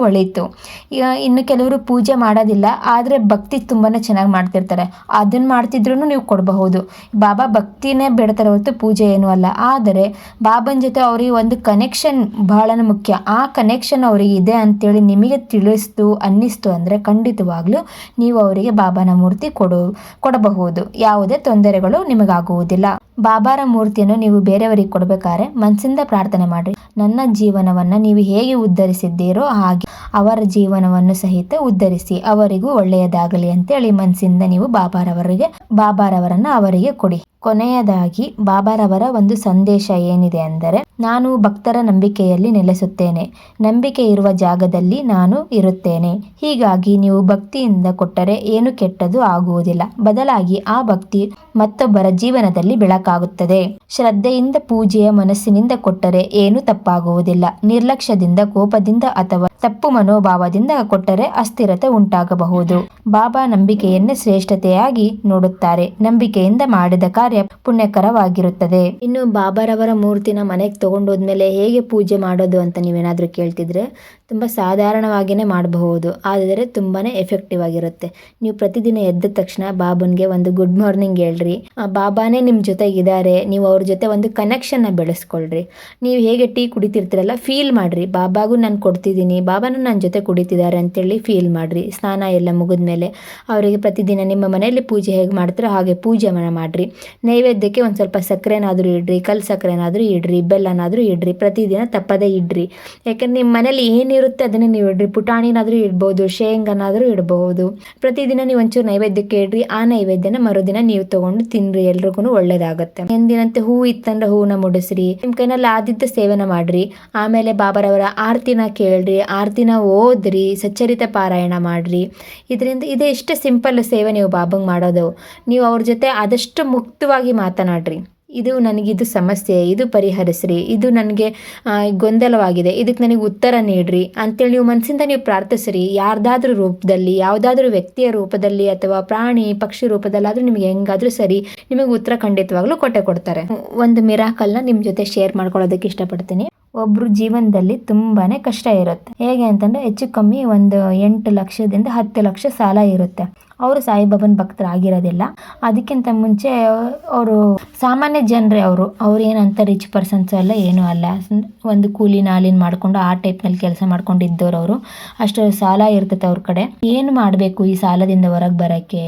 ಈಗ ಇನ್ನು ಕೆಲವರು ಪೂಜೆ ಮಾಡೋದಿಲ್ಲ, ಆದರೆ ಭಕ್ತಿ ತುಂಬಾ ಚೆನ್ನಾಗಿ ಮಾಡ್ತಿರ್ತಾರೆ. ಅದನ್ನ ಮಾಡ್ತಿದ್ರು ನೀವು ಕೊಡಬಹುದು. ಬಾಬಾ ಭಕ್ತಿನೇ ಬೇಡ್ತಾರೆ ಹೊರತು ಪೂಜೆ ಏನೂ ಅಲ್ಲ. ಆದರೆ ಬಾಬನ ಜೊತೆ ಅವರಿಗೆ ಒಂದು ಕನೆಕ್ಷನ್ ಬಹಳ ಮುಖ್ಯ. ಆ ಕನೆಕ್ಷನ್ ಅವರಿಗೆ ಇದೆ ಅಂತೇಳಿ ನಿಮಗೆ ತಿಳಿಸ್ತು, ಅನ್ನಿಸ್ತು ಅಂದರೆ ಖಂಡಿತವಾಗ್ಲೂ ನೀವು ಅವರಿಗೆ ಬಾಬಾನ ಮೂರ್ತಿ ಕೊಡು, ಕೊಡಬಹುದು. ಯಾವುದೇ ತೊಂದರೆಗಳು ನಿಮಗಾಗುವುದಿಲ್ಲ. ಬಾಬಾರ ಮೂರ್ತಿಯನ್ನು ನೀವು ಬೇರೆಯವರಿಗೆ ಕೊಡಬೇಕಾದ್ರೆ ಮನಸ್ಸಿಂದ ಪ್ರಾರ್ಥನೆ ಮಾಡಿ ನನ್ನ ಜೀವನವನ್ನು ನೀವು ಹೇಗೆ ಉದ್ಧರಿಸಿದ್ದೀರೋ ಹಾಗೆ ಅವರ ಜೀವನವನ್ನು ಸಹಿತ ಉದ್ಧರಿಸಿ, ಅವರಿಗೂ ಒಳ್ಳೆಯದಾಗಲಿ ಅಂತೇಳಿ ಮನಸ್ಸಿಂದ ನೀವು ಬಾಬಾರವರಿಗೆ ಬಾಬಾರವರನ್ನ ಅವರಿಗೆ ಕೊಡಿ. ಕೊನೆಯದಾಗಿ ಬಾಬಾರವರ ಒಂದು ಸಂದೇಶ ಏನಿದೆ ಅಂದರೆ ನಾನು ಭಕ್ತರ ನಂಬಿಕೆಯಲ್ಲಿ ನೆಲೆಸುತ್ತೇನೆ. ನಂಬಿಕೆ ಇರುವ ಜಾಗದಲ್ಲಿ ನಾನು ಇರುತ್ತೇನೆ. ಹೀಗಾಗಿ ನೀವು ಭಕ್ತಿಯಿಂದ ಕೊಟ್ಟರೆ ಏನು ಕೆಟ್ಟದು ಆಗುವುದಿಲ್ಲ. ಬದಲಾಗಿ ಆ ಭಕ್ತಿ ಮತ್ತೊಬ್ಬರ ಜೀವನದಲ್ಲಿ ಬೆಳಕಾಗುತ್ತದೆ. ಶ್ರದ್ಧೆಯಿಂದ ಪೂಜೆಯ ಮನಸ್ಸಿನಿಂದ ಕೊಟ್ಟರೆ ಏನು ತಪ್ಪಾಗುವುದಿಲ್ಲ. ನಿರ್ಲಕ್ಷ್ಯದಿಂದ, ಕೋಪದಿಂದ ಅಥವಾ ತಪ್ಪು ಮನೋಭಾವದಿಂದ ಕೊಟ್ಟರೆ ಅಸ್ಥಿರತೆ ಉಂಟಾಗಬಹುದು. ಬಾಬಾ ನಂಬಿಕೆಯನ್ನೇ ಶ್ರೇಷ್ಠತೆಯಾಗಿ ನೋಡುತ್ತಾರೆ. ನಂಬಿಕೆಯಿಂದ ಮಾಡಿದ ಕಾರ್ಯ ಪುಣ್ಯಕರವಾಗಿರುತ್ತದೆ. ಇನ್ನು ಬಾಬಾರವರ ಮೂರ್ತಿನ ಮನೆಗೆ ತಗೊಂಡೋದ್ಮೇಲೆ ಹೇಗೆ ಪೂಜೆ ಮಾಡೋದು ಅಂತ ನೀವೇನಾದರೂ ಕೇಳ್ತಿದ್ರೆ ತುಂಬ ಸಾಧಾರಣವಾಗಿಯೇ ಮಾಡಬಹುದು. ಆದರೆ ತುಂಬಾ ಎಫೆಕ್ಟಿವ್ ಆಗಿರುತ್ತೆ. ನೀವು ಪ್ರತಿದಿನ ಎದ್ದ ತಕ್ಷಣ ಬಾಬನ್ಗೆ ಒಂದು ಗುಡ್ ಮಾರ್ನಿಂಗ್ ಹೇಳ್ರಿ. ಬಾಬಾನೇ ನಿಮ್ಮ ಜೊತೆಗಿದ್ದಾರೆ ನೀವು ಅವ್ರ ಜೊತೆ ಒಂದು ಕನೆಕ್ಷನ್ನ ಬೆಳೆಸ್ಕೊಳ್ರಿ. ನೀವು ಹೇಗೆ ಟೀ ಕುಡಿತಿರ್ತೀರಲ್ಲ ಫೀಲ್ ಮಾಡಿರಿ. ಬಾಬಾಗೂ ನಾನು ಕೊಡ್ತಿದ್ದೀನಿ. ಬಾಬಾನು ನನ್ನ ಜೊತೆ ಕುಡಿತಿದ್ದಾರೆ ಅಂತೇಳಿ ಫೀಲ್ ಮಾಡಿರಿ. ಸ್ನಾನ ಎಲ್ಲ ಮುಗಿದ್ಮೇಲೆ ಅವರಿಗೆ ಪ್ರತಿದಿನ ನಿಮ್ಮ ಮನೆಯಲ್ಲಿ ಪೂಜೆ ಹೇಗೆ ಮಾಡ್ತಾರೋ ಹಾಗೆ ಪೂಜೆ ಮಾಡಿರಿ. ನೈವೇದ್ಯಕ್ಕೆ ಒಂದು ಸ್ವಲ್ಪ ಸಕ್ಕರೆನಾದರೂ ಇಡ್ರಿ ಕಲ್ ಸಕ್ಕರೆನಾದರೂ ಇಡ್ರಿ, ಬೆಲ್ಲನಾದರೂ ಇಡ್ರಿ. ಪ್ರತಿದಿನ ತಪ್ಪದೇ ಇಡ್ರಿ. ಯಾಕಂದ್ರೆ ನಿಮ್ಮ ಮನೇಲಿ ಏನಿರುತ್ತೆ ಅದನ್ನೇ ನೀವು ಇಡ್ರಿ ಪುಟಾಣಿನಾದರೂ ಇಡ್ಬೋದು, ಶೇಂಗನಾದರೂ ಇಡಬಹುದು ಪ್ರತಿದಿನ ನೀವು ಒಂಚೂರು ನೈವೇದ್ಯಕ್ಕೆ ಇಡ್ರಿ, ಆ ನೈವೇದ್ಯನ ಮರುದಿನ ನೀವು ತಗೊಂಡು ತಿನ್ರಿ, ಎಲ್ರಿಗೂ ಒಳ್ಳೇದಾಗುತ್ತೆ. ಎಂದಿನಂತೆ ಹೂ ಇತ್ತಂದ್ರೆ ಹೂವನ್ನ ಮುಡಿಸ್ರಿ. ನಿಮ್ಮ ಕೈನಲ್ಲಿ ಆದಿದ್ದ ಸೇವನೆ ಮಾಡ್ರಿ. ಆಮೇಲೆ ಬಾಬರವರ ಆರ್ತಿನ ಕೇಳ್ರಿ, ಆರ್ತಿನ ಓದ್ರಿ, ಸಚ್ಚರಿತ ಪಾರಾಯಣ ಮಾಡ್ರಿ. ಇದರಿಂದ ಇದೇ ಇಷ್ಟ ಸಿಂಪಲ್ ಸೇವೆ ನೀವು ಬಾಬಂಗ್ ಮಾಡೋದು. ನೀವು ಅವ್ರ ಜೊತೆ ಆದಷ್ಟು ಮುಕ್ತವಾಗಿ ಮಾತನಾಡ್ರಿ. ಇದು ನನಗಿದು ಸಮಸ್ಯೆ, ಇದು ಪರಿಹರಿಸ್ರಿ, ಇದು ನನಗೆ ಗೊಂದಲವಾಗಿದೆ, ಇದಕ್ಕೆ ನನಗೆ ಉತ್ತರ ನೀಡ್ರಿ ಅಂತೇಳಿ ನೀವು ಮನಸ್ಸಿಂದ ನೀವು ಪ್ರಾರ್ಥಿಸ್ರಿ. ಯಾರ್ದಾದ್ರೂ ರೂಪದಲ್ಲಿ, ಯಾವುದಾದ್ರೂ ವ್ಯಕ್ತಿಯ ರೂಪದಲ್ಲಿ ಅಥವಾ ಪ್ರಾಣಿ, ಪಕ್ಷಿ ರೂಪದಲ್ಲಾದರೂ ನಿಮಗೆ ಹೆಂಗಾದ್ರೂ ಸರಿ ನಿಮಗೆ ಉತ್ತರ ಖಂಡಿತವಾಗ್ಲೂ ಕೊಟ್ಟೆ ಕೊಡ್ತಾರೆ. ಒಂದು ಮಿರಾಕಲ್ನ ನಿಮ್ಮ ಜೊತೆ ಶೇರ್ ಮಾಡ್ಕೊಳ್ಳೋದಕ್ಕೆ ಇಷ್ಟಪಡ್ತೀನಿ. ಒಬ್ರು ಜೀವನದಲ್ಲಿ ತುಂಬಾನೇ ಕಷ್ಟ ಇರುತ್ತೆ. ಹೇಗೆ ಅಂತಂದ್ರೆ ಹೆಚ್ಚು ಕಮ್ಮಿ ಒಂದು ಎಂಟು ಲಕ್ಷದಿಂದ ಹತ್ತು ಲಕ್ಷ ಸಾಲ ಇರುತ್ತೆ. ಅವರು ಸಾಯಿಬಾಬನ್ ಭಕ್ತರಾಗಿರೋದಿಲ್ಲ. ಅದಕ್ಕಿಂತ ಮುಂಚೆ ಅವರು ಸಾಮಾನ್ಯ ಜನರೇ ಅವರು. ಅವ್ರು ಏನಂತ ರಿಚ್ ಪರ್ಸನ್ಸ್ ಅಲ್ಲ, ಏನೂ ಅಲ್ಲ. ಒಂದು ಕೂಲಿ ನಾಲಿನ ಮಾಡಿಕೊಂಡು ಆ ಟೈಪ್ನಲ್ಲಿ ಕೆಲಸ ಮಾಡ್ಕೊಂಡು ಇದ್ದವ್ರು ಅವರು. ಅಷ್ಟು ಸಾಲ ಇರ್ತೈತೆ ಅವ್ರ ಕಡೆ. ಏನು ಮಾಡಬೇಕು ಈ ಸಾಲದಿಂದ ಹೊರಗೆ ಬರೋಕ್ಕೆ?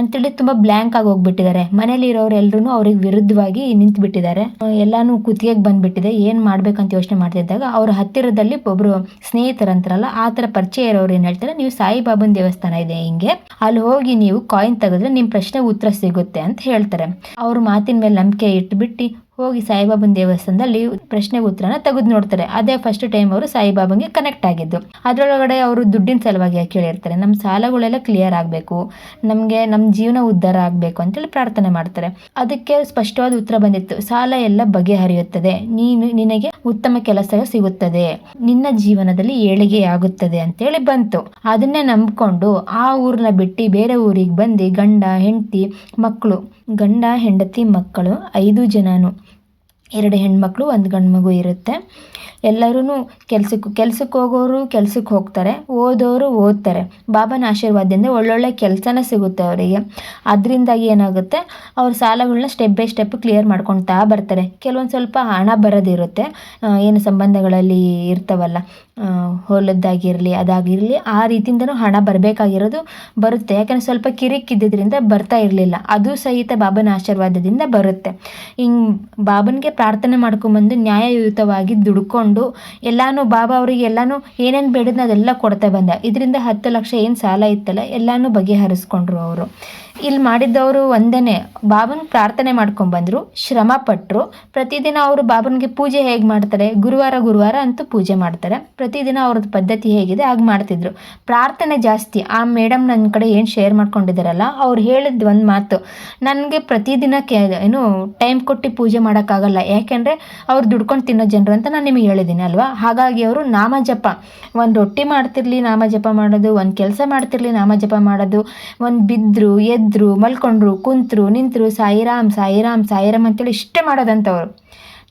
ಅಂತೇಳಿ ತುಂಬ ಬ್ಲ್ಯಾಂಕ್ ಆಗಿ ಹೋಗ್ಬಿಟ್ಟಿದ್ದಾರೆ. ಮನೇಲಿ ಇರೋರು ಎಲ್ರೂ ಅವ್ರಿಗೆ ವಿರುದ್ಧವಾಗಿ ನಿಂತು ಬಿಟ್ಟಿದ್ದಾರೆ. ಎಲ್ಲಾನು ಕುತ್ತಿಗೆಗೆ ಬಂದ್ಬಿಟ್ಟಿದೆ. ಏನು ಮಾಡ್ಬೇಕಂತ ಯೋಚನೆ ಮಾಡ್ತಿದ್ದಾಗ ಅವ್ರ ಹತ್ತಿರದಲ್ಲಿ ಒಬ್ರು ಸ್ನೇಹಿತರಂತಾರಲ್ಲ, ಆ ಥರ ಪರಿಚಯ ಇರೋರು ಏನು ಹೇಳ್ತಾರೆ, ನೀವು ಸಾಯಿಬಾಬನ್ ದೇವಸ್ಥಾನ ಇದೆ ಹಿಂಗೆ. ಅಲ್ಲಿ ಹೋಗಿ ನೀವು ಕಾಯಿನ್ ತೆಗೆದ್ರೆ ನಿಮ್ಮ ಪ್ರಶ್ನೆ ಉತ್ತರ ಸಿಗುತ್ತೆ ಅಂತ ಹೇಳ್ತಾರೆ. ಅವ್ರ ಮಾತಿನ ಮೇಲೆ ನಂಬಿಕೆ ಇಟ್ಬಿಟ್ಟು ಹೋಗಿ ಸಾಯಿಬಾಬನ ದೇವಸ್ಥಾನದಲ್ಲಿ ಪ್ರಶ್ನೆಗೆ ಉತ್ತರನ ತೆಗೆದು ನೋಡ್ತಾರೆ. ಅದೇ ಫಸ್ಟ್ ಟೈಮ್ ಅವರು ಸಾಯಿಬಾಬಂಗೆ ಕನೆಕ್ಟ್ ಆಗಿದ್ದು. ಅದರೊಳಗಡೆ ಅವರು ದುಡ್ಡಿನ ಸಲುವಾಗಿ ಕೇಳಿರ್ತಾರೆ? ನಮ್ಮ ಸಾಲಗಳೆಲ್ಲ ಕ್ಲಿಯರ್ ಆಗಬೇಕು. ನಮಗೆ ನಮ್ಮ ಜೀವನ ಉದ್ಧಾರ ಆಗಬೇಕು ಅಂತೇಳಿ ಪ್ರಾರ್ಥನೆ ಮಾಡ್ತಾರೆ. ಅದಕ್ಕೆ ಸ್ಪಷ್ಟವಾದ ಉತ್ತರ ಬಂದಿತ್ತು. ಸಾಲ ಎಲ್ಲ ಬಗೆಹರಿಯುತ್ತದೆ. ನೀನು, ನಿನಗೆ ಉತ್ತಮ ಕೆಲಸ ಸಿಗುತ್ತದೆ. ನಿನ್ನ ಜೀವನದಲ್ಲಿ ಏಳಿಗೆ ಆಗುತ್ತದೆ ಅಂತೇಳಿ ಬಂತು. ಅದನ್ನೇ ನಂಬ್ಕೊಂಡು ಆ ಊರನ್ನ ಬಿಟ್ಟು ಬೇರೆ ಊರಿಗೆ ಬಂದು ಗಂಡ, ಹೆಂಡತಿ, ಮಕ್ಕಳು, ಗಂಡ, ಹೆಂಡತಿ, ಮಕ್ಕಳು, ಐದು ಜನನು. ಎರಡು ಹೆಣ್ಮಕ್ಳು ಒಂದು ಗಂಡು ಮಗು ಇರುತ್ತೆ. ಎಲ್ಲರೂ ಕೆಲ್ಸಕ್ಕೆ ಕೆಲ್ಸಕ್ಕೆ ಹೋಗೋರು ಕೆಲ್ಸಕ್ಕೆ ಹೋಗ್ತಾರೆ, ಓದೋರು ಓದ್ತಾರೆ. ಬಾಬನ ಆಶೀರ್ವಾದದಿಂದ ಒಳ್ಳೊಳ್ಳೆ ಕೆಲಸನೇ ಸಿಗುತ್ತೆ ಅವರಿಗೆ. ಅದರಿಂದಾಗಿ ಏನಾಗುತ್ತೆ? ಅವ್ರ ಸಾಲಗಳನ್ನ ಸ್ಟೆಪ್ ಬೈ ಸ್ಟೆಪ್ ಕ್ಲಿಯರ್ ಮಾಡ್ಕೊಳ್ತಾ ಬರ್ತಾರೆ. ಕೆಲವೊಂದು ಸ್ವಲ್ಪ ಹಣ ಬರೋದಿರುತ್ತೆ. ಏನು ಸಂಬಂಧಗಳಲ್ಲಿ ಇರ್ತಾವಲ್ಲ ಹೊಲದ್ದಾಗಿರಲಿ, ಅದಾಗಿರಲಿ, ಆ ರೀತಿಯಿಂದನೂ ಹಣ ಬರಬೇಕಾಗಿರೋದು ಬರುತ್ತೆ. ಯಾಕಂದರೆ ಸ್ವಲ್ಪ ಕಿರಿಕಿದ್ದರಿಂದ ಬರ್ತಾ ಇರಲಿಲ್ಲ. ಅದು ಸಹಿತ ಬಾಬನ ಆಶೀರ್ವಾದದಿಂದ ಬರುತ್ತೆ. ಹಿಂಗೆ ಬಾಬನಿಗೆ ಪ್ರಾರ್ಥನೆ ಮಾಡ್ಕೊಂಬಂದು ನ್ಯಾಯಯುತವಾಗಿ ದುಡ್ಕೊಂಡು ಎಲ್ಲಾನು ಬಾಬಾ ಅವರಿಗೆ ಎಲ್ಲಾನು ಏನೇನು ಬೇಡಿದ್ನ ಅದೆಲ್ಲ ಕೊಡ್ತಾ ಬಂದ. ಇದರಿಂದ ಹತ್ತು ಲಕ್ಷ ಏನು ಸಾಲ ಇತ್ತಲ್ಲ, ಎಲ್ಲಾನು ಬಗೆಹರಿಸ್ಕೊಂಡ್ರು ಅವರು. ಇಲ್ಲಿ ಮಾಡಿದ್ದವರು ಒಂದೇ ಬಾಬನ್ ಪ್ರಾರ್ಥನೆ ಮಾಡ್ಕೊಂಡ್ಬಂದ್ರು ಶ್ರಮ ಪಟ್ಟರು ಪ್ರತಿದಿನ ಅವರು ಬಾಬನಿಗೆ ಪೂಜೆ ಹೇಗೆ ಮಾಡ್ತಾರೆ? ಗುರುವಾರ ಗುರುವಾರ ಅಂತೂ ಪೂಜೆ ಮಾಡ್ತಾರೆ. ಪ್ರತಿದಿನ ಅವ್ರದ್ದು ಪದ್ಧತಿ ಹೇಗಿದೆ? ಹಾಗೆ ಮಾಡ್ತಿದ್ರು. ಪ್ರಾರ್ಥನೆ ಜಾಸ್ತಿ. ಆ ಮೇಡಮ್ ನನ್ನ ಕಡೆ ಏನು ಶೇರ್ ಮಾಡ್ಕೊಂಡಿದ್ದಾರಲ್ಲ ಅವ್ರು ಹೇಳಿದ ಒಂದು ಮಾತು. ನನಗೆ ಪ್ರತಿದಿನ ಕೆ, ಏನು ಟೈಮ್ ಕೊಟ್ಟು ಪೂಜೆ ಮಾಡೋಕ್ಕಾಗಲ್ಲ. ಯಾಕೆಂದರೆ ಅವ್ರು ದುಡ್ಕೊಂಡು ತಿನ್ನೋ ಜನರು ಅಂತ ನಾನು ನಿಮಗೆ ಹೇಳಿದ್ದೀನಿ ಅಲ್ವಾ? ಹಾಗಾಗಿ ಅವರು ನಾಮ ಜಪ. ಒಂದು ರೊಟ್ಟಿ ಮಾಡ್ತಿರ್ಲಿ, ನಾಮ ಜಪ ಮಾಡೋದು. ಒಂದು ಕೆಲಸ ಮಾಡ್ತಿರ್ಲಿ, ನಾಮ ಜಪ ಮಾಡೋದು. ಒಂದು ಬಿದ್ದರು ಎದ್ರು ಮಲ್ಕೊಂಡ್ರು, ಕುಂತರು, ನಿಂತರು, ಸಾಯಿರಾಮ್ ಸಾಯಿರಾಮ್ ಸಾಯಿರಾಮ್ ಅಂತೇಳಿ ಇಷ್ಟೇ ಮಾಡೋದಂಥವ್ರು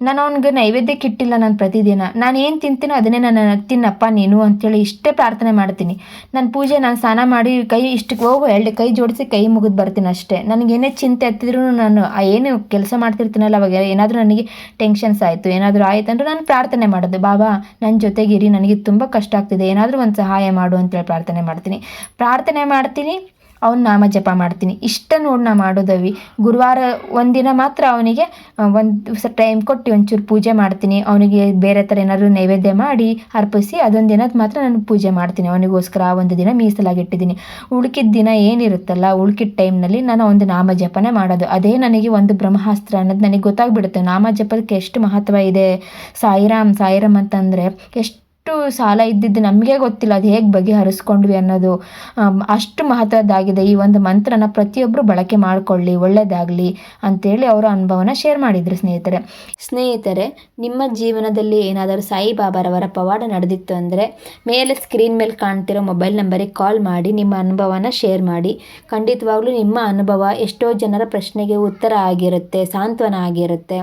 ನಾನು ಅವ್ನಿಗೆ ನೈವೇದ್ಯಕ್ಕೆ ಇಟ್ಟಿಲ್ಲ ನಾನು ಪ್ರತಿದಿನ. ನಾನು ಏನು ತಿಂತೀನೋ ಅದನ್ನೇ ನಾನು ತಿನ್ನಪ್ಪ ನೀನು ಅಂಥೇಳಿ ಇಷ್ಟೇ ಪ್ರಾರ್ಥನೆ ಮಾಡ್ತೀನಿ. ನನ್ನ ಪೂಜೆ ನಾನು ಸ್ನಾನ ಮಾಡಿ ಕೈ ಇಷ್ಟಕ್ಕೆ ಹೋಗು ಎರಡು ಕೈ ಜೋಡಿಸಿ ಕೈ ಮುಗಿದು ಬರ್ತೀನಿ ಅಷ್ಟೇ. ನನಗೆ ಏನೇ ಚಿಂತೆ ಹತ್ತಿದ್ರು ನಾನು ಏನು ಕೆಲಸ ಮಾಡ್ತಿರ್ತೀನಲ್ಲ, ಅವಾಗ ಏನಾದರೂ ನನಗೆ ಟೆನ್ಷನ್ಸ್ ಆಯಿತು, ಏನಾದರೂ ಆಯಿತು ಅಂದ್ರೆ ನಾನು ಪ್ರಾರ್ಥನೆ ಮಾಡೋದು. ಬಾಬಾ ನನ್ನ ಜೊತೆಗಿರಿ, ನನಗೆ ತುಂಬ ಕಷ್ಟ ಆಗ್ತಿದೆ, ಏನಾದರೂ ಒಂದು ಸಹಾಯ ಮಾಡು ಅಂತೇಳಿ ಪ್ರಾರ್ಥನೆ ಮಾಡ್ತೀನಿ. ಪ್ರಾರ್ಥನೆ ಮಾಡ್ತೀನಿ. ಅವ್ನ ನಾಮ ಜಪ ಮಾಡ್ತೀನಿ. ಇಷ್ಟ ನೋಡಿ ನಾ ಮಾಡೋದವಿ. ಗುರುವಾರ ಒಂದಿನ ಮಾತ್ರ ಅವನಿಗೆ ಒಂದು ಸ ಟೈಮ್ ಕೊಟ್ಟು ಒಂಚೂರು ಪೂಜೆ ಮಾಡ್ತೀನಿ. ಅವನಿಗೆ ಬೇರೆ ಥರ ಏನಾದರೂ ನೈವೇದ್ಯ ಮಾಡಿ ಅರ್ಪಿಸಿ ಅದೊಂದು ದಿನದ ಮಾತ್ರ ನಾನು ಪೂಜೆ ಮಾಡ್ತೀನಿ. ಅವನಿಗೋಸ್ಕರ ಆ ಒಂದು ದಿನ ಮೀಸಲಾಗಿಟ್ಟಿದ್ದೀನಿ ಉಳ್ಕಿದ ದಿನ ಏನಿರುತ್ತಲ್ಲ, ಉಳ್ಕಿದ ಟೈಮ್ನಲ್ಲಿ ನಾನು ಒಂದು ನಾಮ ಜಪನೆ ಮಾಡೋದು. ಅದೇ ನನಗೆ ಒಂದು ಬ್ರಹ್ಮಾಸ್ತ್ರ ಅನ್ನೋದು ನನಗೆ ಗೊತ್ತಾಗ್ಬಿಡುತ್ತೆ. ನಾಮ ಜಪಕ್ಕೆ ಎಷ್ಟು ಮಹತ್ವ ಇದೆ? ಸಾಯಿರಾಮ್ ಸಾಯಿರಾಮ್ ಅಂತಂದರೆ ಎಷ್ಟು ಸಾಲ ಇದ್ದಿದ್ದು ನಮಗೆ ಗೊತ್ತಿಲ್ಲ. ಅದು ಹೇಗೆ ಬಗೆಹರಿಸ್ಕೊಂಡ್ವಿ ಅನ್ನೋದು ಅಷ್ಟು ಮಹತ್ವದ್ದಾಗಿದೆ. ಈ ಒಂದು ಮಂತ್ರನ ಪ್ರತಿಯೊಬ್ಬರು ಬಳಕೆ ಮಾಡಿಕೊಳ್ಳಿ ಒಳ್ಳೆಯದಾಗಲಿ ಅಂತೇಳಿ ಅವರ ಅನುಭವನ ಶೇರ್ ಮಾಡಿದರು ಸ್ನೇಹಿತರೆ. ಸ್ನೇಹಿತರೆ, ನಿಮ್ಮ ಜೀವನದಲ್ಲಿ ಏನಾದರೂ ಸಾಯಿಬಾಬಾರವರ ಪವಾಡ ನಡೆದಿತ್ತು ಅಂದರೆ ಮೇಲೆ ಸ್ಕ್ರೀನ್ ಮೇಲೆ ಕಾಣ್ತಿರೋ ಮೊಬೈಲ್ ನಂಬರಿಗೆ ಕಾಲ್ ಮಾಡಿ, ನಿಮ್ಮ ಅನುಭವನ ಶೇರ್ ಮಾಡಿ. ಖಂಡಿತವಾಗ್ಲೂ ನಿಮ್ಮ ಅನುಭವ ಎಷ್ಟೋ ಜನರ ಪ್ರಶ್ನೆಗೆ ಉತ್ತರ ಆಗಿರುತ್ತೆ, ಸಾಂತ್ವನ ಆಗಿರುತ್ತೆ.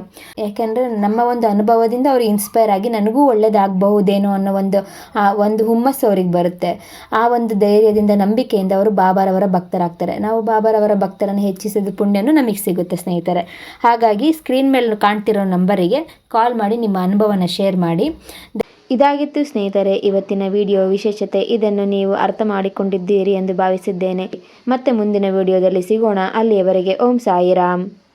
ಯಾಕೆಂದರೆ ನಮ್ಮ ಒಂದು ಅನುಭವದಿಂದ ಅವರು ಇನ್ಸ್ಪೈರ್ ಆಗಿ ನನಗೂ ಒಳ್ಳೇದಾಗಬಹುದೇನೋ ಅನ್ನೋ ಒಂದು, ಆ ಒಂದು ಹುಮ್ಮಸ್ಸು ಅವ್ರಿಗೆ ಬರುತ್ತೆ. ಆ ಒಂದು ಧೈರ್ಯದಿಂದ, ನಂಬಿಕೆಯಿಂದ ಅವರು ಬಾಬಾರವರ ಭಕ್ತರಾಗ್ತಾರೆ. ನಾವು ಬಾಬಾರವರ ಭಕ್ತರನ್ನು ಹೆಚ್ಚಿಸಿದ ಪುಣ್ಯನೂ ನಮಗೆ ಸಿಗುತ್ತೆ ಸ್ನೇಹಿತರೆ. ಹಾಗಾಗಿ ಸ್ಕ್ರೀನ್ ಮೇಲೆ ಕಾಣ್ತಿರೋ ನಂಬರಿಗೆ ಕಾಲ್ ಮಾಡಿ, ನಿಮ್ಮ ಅನುಭವನ ಶೇರ್ ಮಾಡಿ. ಇದಾಗಿತ್ತು ಸ್ನೇಹಿತರೆ, ಇವತ್ತಿನ ವಿಡಿಯೋ ವಿಶೇಷತೆ. ಇದನ್ನು ನೀವು ಅರ್ಥ ಮಾಡಿಕೊಂಡಿದ್ದೀರಿ ಎಂದು ಭಾವಿಸಿದ್ದೇನೆ. ಮತ್ತೆ ಮುಂದಿನ ವಿಡಿಯೋದಲ್ಲಿ ಸಿಗೋಣ. ಅಲ್ಲಿಯವರೆಗೆ ಓಂ ಸಾಯಿರಾಮ್.